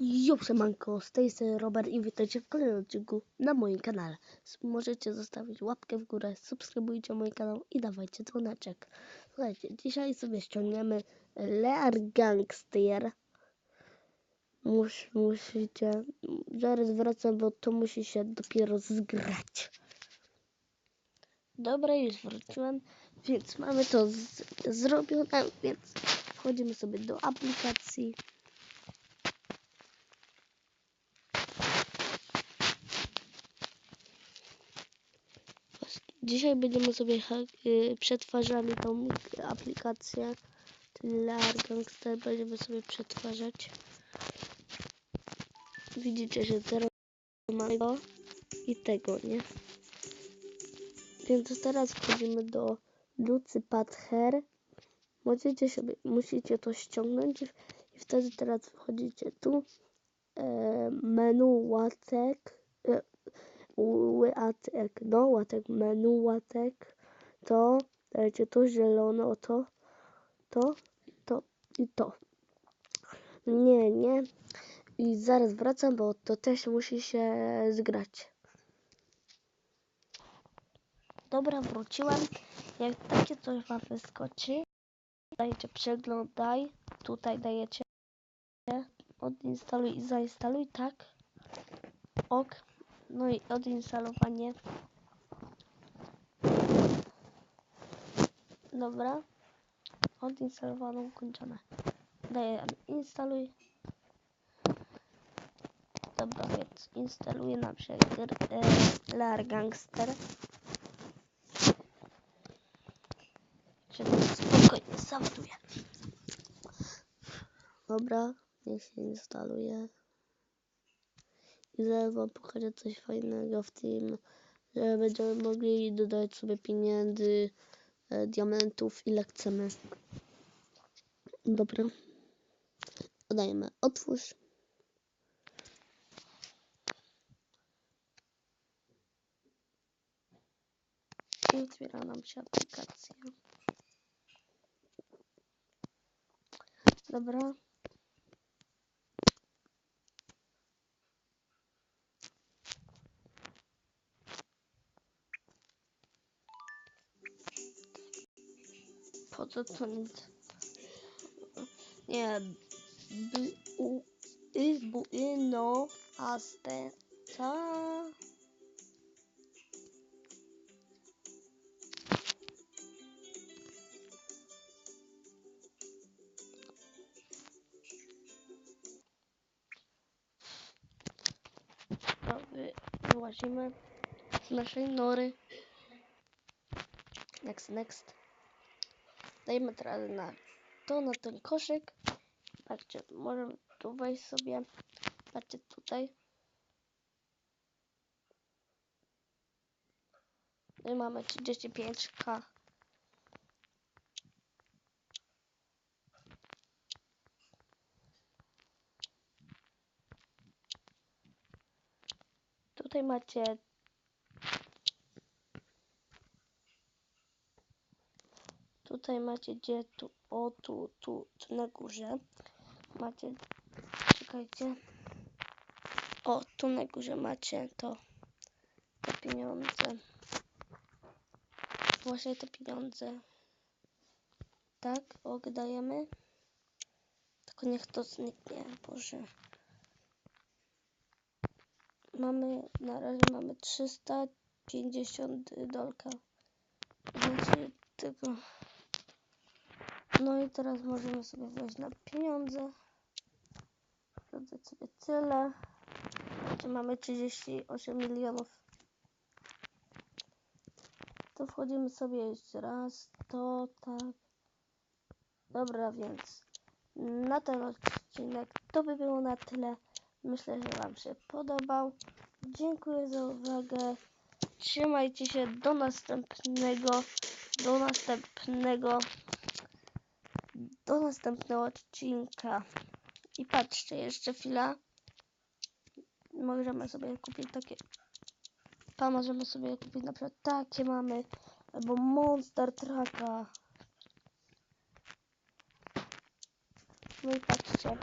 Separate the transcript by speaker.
Speaker 1: Jo, siemanko, z tej strony Robert i witajcie w kolejnym odcinku na moim kanale. Możecie zostawić łapkę w górę, subskrybujcie mój kanał i dawajcie dzwoneczek. Słuchajcie, dzisiaj sobie ściągniemy Lear Gangster. Mus, musicie, zaraz wracam, bo to musi się dopiero zgrać. Dobra, już wróciłem, więc mamy to zrobione, więc wchodzimy sobie do aplikacji. Dzisiaj będziemy sobie y, przetwarzali tą aplikację, Lear Gangster, będziemy sobie przetwarzać. Widzicie, że teraz mamy go i tego, nie? Więc teraz wchodzimy do Lucy Pather. Możecie sobie, musicie to ściągnąć i wtedy teraz wchodzicie tu. E, menu łatek. E, łatek, no łatek, menu łatek. To, dajcie to zielone, o to, to, to i to. Nie, nie. I zaraz wracam, bo to też musi się zgrać. Dobra, wróciłem. Jak takie coś wam wyskoczy, dajcie przeglądaj. Tutaj dajecie odinstaluj i zainstaluj, tak. Ok. No i odinstalowanie. Dobra. Odinstalowano, ukończone. Daję instaluj. Dobra, więc instaluję się gr- e, Lar Gangster. Czyli spokojnie załaduje. Dobra, niech się instaluje. I zaraz wam pokażę coś fajnego w tym, że będziemy mogli dodać sobie pieniędzy, e, diamentów, ile chcemy. Dobra. Dodajemy otwórz. I otwiera nam się aplikacja. Dobra. Po co to nic? Nie. B, u, y, bu, y, no, aste, ta. Wy, wyłazimy z naszej nory. Next, next. Dajmy teraz na to, na ten koszyk. Patrzcie, możemy tu wejść sobie. Patrzcie tutaj. No i mamy 35k. Tutaj macie Tutaj macie gdzie tu, o tu, tu, tu na górze. Macie, czekajcie. O, tu na górze macie to, te pieniądze. Właśnie te pieniądze. Tak, oddajemy. Tylko niech to zniknie, Boże. Mamy, na razie mamy 350 dolka. Znaczy tego. No i teraz możemy sobie wejść na pieniądze. Dodać sobie tyle. Gdzie mamy 38 milionów. To wchodzimy sobie jeszcze raz. To tak. Dobra, więc na ten odcinek to by było na tyle. Myślę, że Wam się podobał. Dziękuję za uwagę. Trzymajcie się do następnego. Do następnego. Do następnego odcinka. I patrzcie, jeszcze chwila. Możemy sobie kupić takie. Pa, możemy sobie kupić na przykład takie mamy. Albo Monster Trucka. No i patrzcie.